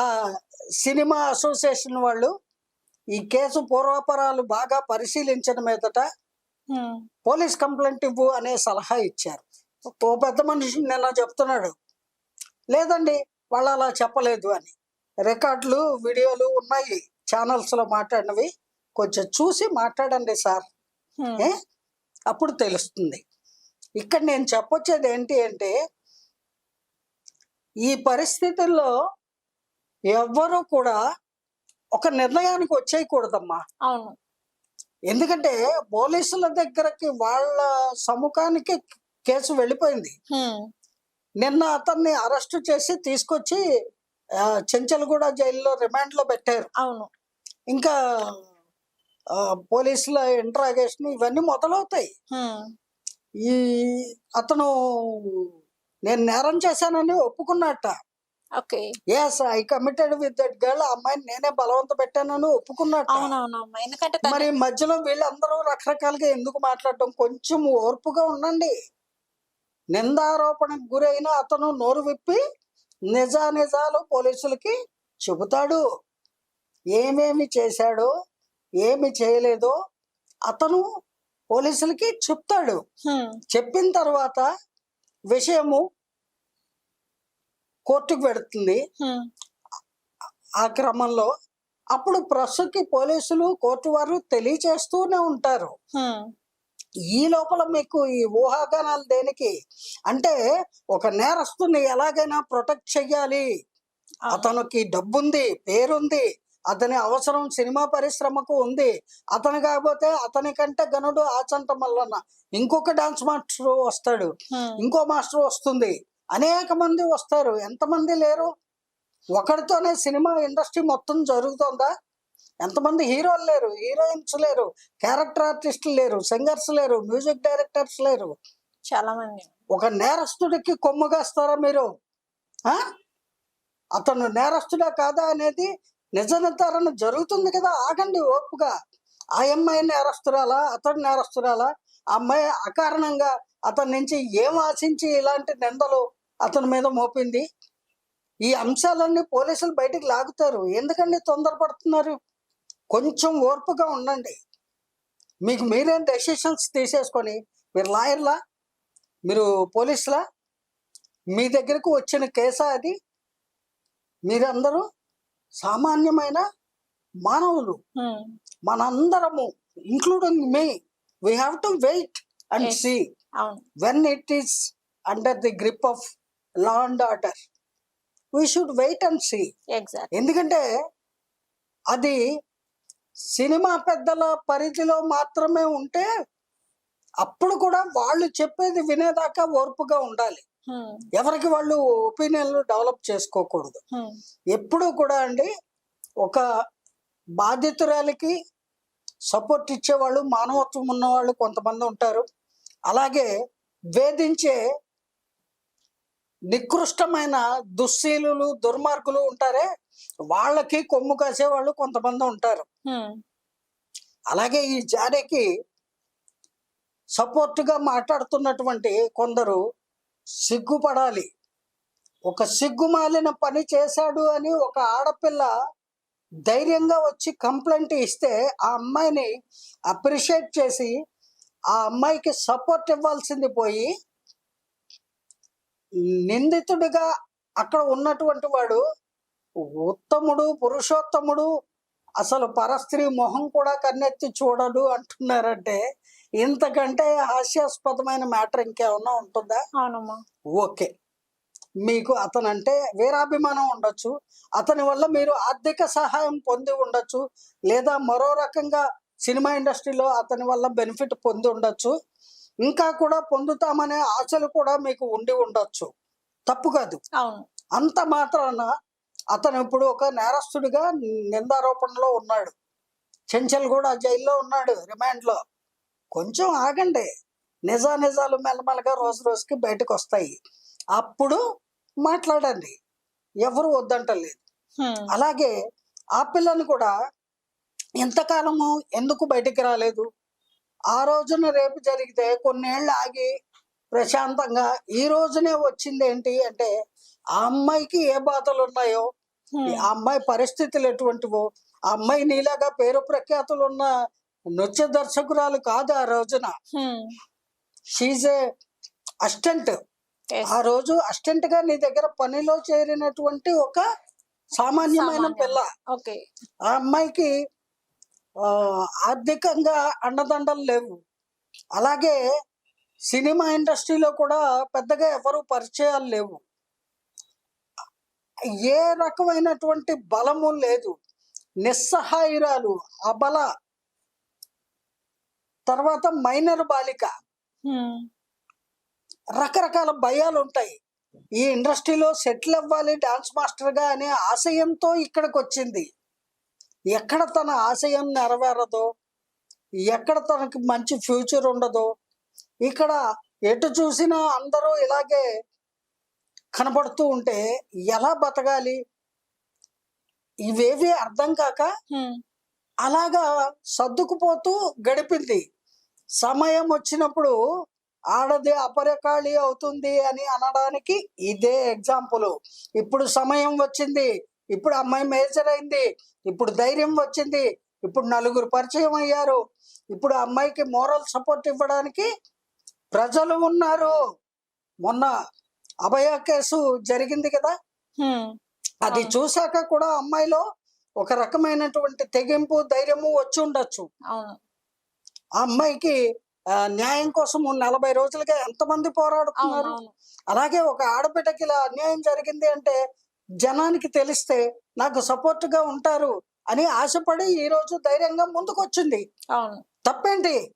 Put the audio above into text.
ఆ cinema association వాళ్ళు ఈ కేసు పూర్వాపరాలు బాగా పరిశీలించిన మీదట. పోలీస్ కంప్లైంట్ ఇవ్వు అనే సలహా ఇచ్చారు. ఓ పెద్ద మనిషి నిన్న చెప్తున్నాడు? లేదండి వాళ్ళు అలా చెప్పలేదు అని. రికార్డులు వీడియోలు ఉన్నాయి ఛానల్స్లో మాట్లాడినవి. కొంచెం చూసి మాట్లాడండి సార్. అప్పుడు తెలుస్తుంది. ఇక్కడ నేను చెప్పొచ్చేది ఏంటి అంటే ఈ పరిస్థితుల్లో ఎవ్వరూ కూడా ఒక నిర్ణయానికి వచ్చేయకూడదమ్మా. అవును. ఎందుకంటే పోలీసుల దగ్గరకి వాళ్ళ సముఖానికి కేసు వెళ్ళిపోయింది. నిన్న అతన్ని అరెస్ట్ చేసి తీసుకొచ్చి చెంచల్గూడ జైల్లో రిమాండ్లో పెట్టారు. అవును. ఇంకా పోలీసుల ఇంట్రాగేషన్ ఇవన్నీ మొదలవుతాయి. ఈ అతను నేను నేరం చేశానని ఒప్పుకున్నట్ట. Yes I committed with that girl అమ్మాయిని నేనే బలవంత పెట్టానని అవునవునమ్మా ఎందుకంటే తను- మరి మధ్యలో వీళ్ళందరూ రకరకాలుగా ఎందుకు మాట్లాడటం? కొంచెం ఓర్పుగా ఉండండి. నిందారోపణకు గురైన అతను నోరు విప్పి నిజానిజాలు పోలీసులకి చెబుతాడు. ఏమేమి చేశాడో ఏమి చేయలేదో అతను పోలీసులకి చెప్తాడు. హ్మ్. చెప్పిన తర్వాత విషయము కోర్టుకు పెడుతుంది. ఆ క్రమంలో అప్పుడు ప్రస్తుతకి పోలీసులు కోర్టు వారు తెలియచేస్తూనే ఉంటారు. ఈ లోపల మీకు ఈ ఊహాగానాలు దేనికి అంటే ఒక నేరస్తుని ఎలాగైనా ప్రొటెక్ట్ చెయ్యాలి. అతనికి డబ్బుంది పేరుంది అతని అవసరం సినిమా పరిశ్రమకు ఉంది అతను కాకపోతే అతని కంటే గనుడు ఆచంట మల్లన్న ఇంకొక డాన్స్ మాస్టర్ వస్తాడు. ఇంకో మాస్టర్ వస్తుంది అనేక మంది వస్తారు. ఎంతమంది లేరు? ఒకరితోనే సినిమా ఇండస్ట్రీ మొత్తం జరుగుతుందా? ఎంతమంది హీరోలు లేరు? హీరోయిన్స్ లేరు? క్యారెక్టర్ ఆర్టిస్టులు లేరు? సింగర్స్ లేరు? మ్యూజిక్ డైరెక్టర్స్ లేరు? చాలా మంది ఒక నేరస్తుడికి కొమ్ముగాస్తారా మీరు? ఆ? అతను నేరస్తుడా కాదా అనేది నిజ నిర్ధారణ జరుగుతుంది కదా. ఆగండి ఓపుగా. ఆ అమ్మాయి నేరస్తురాలా? అతడు నేరస్తురాలా? ఆ అమ్మాయి అకారణంగా అతని నుంచి ఏం ఆశించి ఇలాంటి నిందలు అతని మీద మోపింది. ఈ అంశాలన్నీ పోలీసులు బయటికి లాగుతారు. ఎందుకండి తొందరపడుతున్నారు? కొంచెం ఓర్పుగా ఉండండి. మీకు మీరేం డెసిషన్స్ తీసేసుకొని మీరు లాయర్లా? మీరు పోలీసులా? మీ దగ్గరకు వచ్చిన కేసా అది? మీరందరూ సామాన్యమైన మానవులు. మనందరము including me we have to wait and. See when it is under the grip of law and order. We should wait and see exact ఎందుకంటే అది సినిమా పెద్దల పరిధిలో మాత్రమే ఉంటే అప్పుడు కూడా వాళ్ళు చెప్పేది వినేదాకా ఓర్పుగా ఉండాలి. హ్మ్. ఎవరికి వాళ్ళు ఒపీనియన్లు డెవలప్ చేసుకోకూడదు. హ్మ్. ఎప్పుడూ కూడా అండి ఒక బాధితురాలికి సపోర్ట్ ఇచ్చేవాళ్ళు మానవత్వం ఉన్నవాళ్ళు కొంతమంది ఉంటారు. అలాగే వేధించే నికృష్టమైన దుశ్శీలులు దుర్మార్గులు ఉంటారే వాళ్ళకి కొమ్ము కాసేవాళ్ళు కొంతమంది ఉంటారు. అలాగే ఈ జాడేకి సపోర్ట్గా మాట్లాడుతున్నటువంటి కొందరు సిగ్గుపడాలి ఒక సిగ్గుమాలిన పని చేశాడు అని ఒక ఆడపిల్ల ధైర్యంగా వచ్చి కంప్లైంట్ ఇస్తే ఆ అమ్మాయిని అప్రిషియేట్ చేసి ఆ అమ్మాయికి సపోర్ట్ ఇవ్వాల్సింది పోయి నిందితుడిగా అక్కడ ఉన్నటువంటి వాడు ఉత్తముడు పురుషోత్తముడు అసలు పరస్త్రీ మొహం కూడా కన్నెత్తి చూడడు అంటున్నారంటే ఇంతకంటే హాస్యాస్పదమైన మ్యాటర్ ఇంకేమన్నా ఉంటుందా? అవునమ్మా. ఓకే. మీకు అతనంటే వీరాభిమానం ఉండొచ్చు. అతని వల్ల మీరు ఆర్థిక సహాయం పొంది ఉండొచ్చు. లేదా మరో రకంగా సినిమా ఇండస్ట్రీలో అతని వల్ల బెనిఫిట్ పొంది ఉండొచ్చు. ఇంకా కూడా పొందుతామనే ఆశలు కూడా మీకు ఉండి ఉండొచ్చు. తప్పు కాదు. అంత మాత్రాన అతను ఇప్పుడు ఒక నేరస్తుడిగా నిందారోపణలో ఉన్నాడు. చెంచల్ కూడా జైల్లో ఉన్నాడు రిమాండ్లో. కొంచెం ఆగండి. నిజా నిజాలు మెల్లమెల్లగా రోజు రోజుకి బయటకు వస్తాయి అప్పుడు మాట్లాడండి. ఎవరు వద్దంటలేదు. అలాగే ఆ పిల్లని కూడా ఎంతకాలము ఎందుకు బయటికి రాలేదు? ఆ రోజున రేపు జరిగితే కొన్నేళ్ళు ఆగి ప్రశాంతంగా ఈ రోజునే వచ్చింది ఏంటి అంటే ఆ అమ్మాయికి ఏ బాధలు ఉన్నాయో. ఆ అమ్మాయి పరిస్థితులు ఎటువంటివో ఆ అమ్మాయి నీలాగా పేరు ప్రఖ్యాతులు ఉన్న నృత్య దర్శకురాలు కాదు ఆ రోజున. She's Yes. ఆ రోజు అసిస్టెంట్గా నీ దగ్గర పనిలో చేరినటువంటి ఒక సామాన్యమైన సామాన్యం. పిల్ల ఆ అమ్మాయికి ఆర్థికంగా అండదండలు లేవు. అలాగే సినిమా ఇండస్ట్రీలో కూడా పెద్దగా ఎవరు పరిచయాలు లేవు. ఏ రకమైనటువంటి బలము లేదు. నిస్సహాయురాలు అబల తర్వాత మైనర్ బాలిక. రకరకాల భయాలు ఉంటాయి ఈ ఇండస్ట్రీలో సెటిల్ అవ్వాలి డాన్స్ మాస్టర్గా అనే ఆశయంతో ఇక్కడికి వచ్చింది ఎక్కడ తన ఆశయం నెరవేరదో ఎక్కడ తనకి మంచి ఫ్యూచర్ ఉండదో ఇక్కడ ఎటు చూసినా అందరూ ఇలాగే కనబడుతూ ఉంటే ఎలా బతకాలి? ఇవేవి అర్థం కాక. అలాగా సర్దుకుపోతూ గడిపింది. సమయం వచ్చినప్పుడు ఆడది అపరకాళి అవుతుంది అని అనడానికి ఇదే ఎగ్జాంపుల్. ఇప్పుడు సమయం వచ్చింది. ఇప్పుడు అమ్మాయి మేజర్ అయింది ఇప్పుడు ధైర్యం వచ్చింది. ఇప్పుడు నలుగురు పరిచయం అయ్యారు. ఇప్పుడు అమ్మాయికి మోరల్ సపోర్ట్ ఇవ్వడానికి ప్రజలు ఉన్నారు. మొన్న అభయ కేసు జరిగింది కదా. అది. చూశాక కూడా అమ్మాయిలో ఒక రకమైనటువంటి తెగింపు ధైర్యము వచ్చి ఉండొచ్చు. ఆ అమ్మాయికి న్యాయం కోసం నలభై రోజులుగా ఎంతమంది పోరాడుతున్నారు? అలాగే ఒక ఆడబిడ్డకి ఇలా అన్యాయం జరిగింది అంటే జనానికి తెలిస్తే నాకు సపోర్ట్గా ఉంటారు అని ఆశపడి ఈ రోజు ధైర్యంగా ముందుకు వచ్చింది అవును. తప్పేంటి?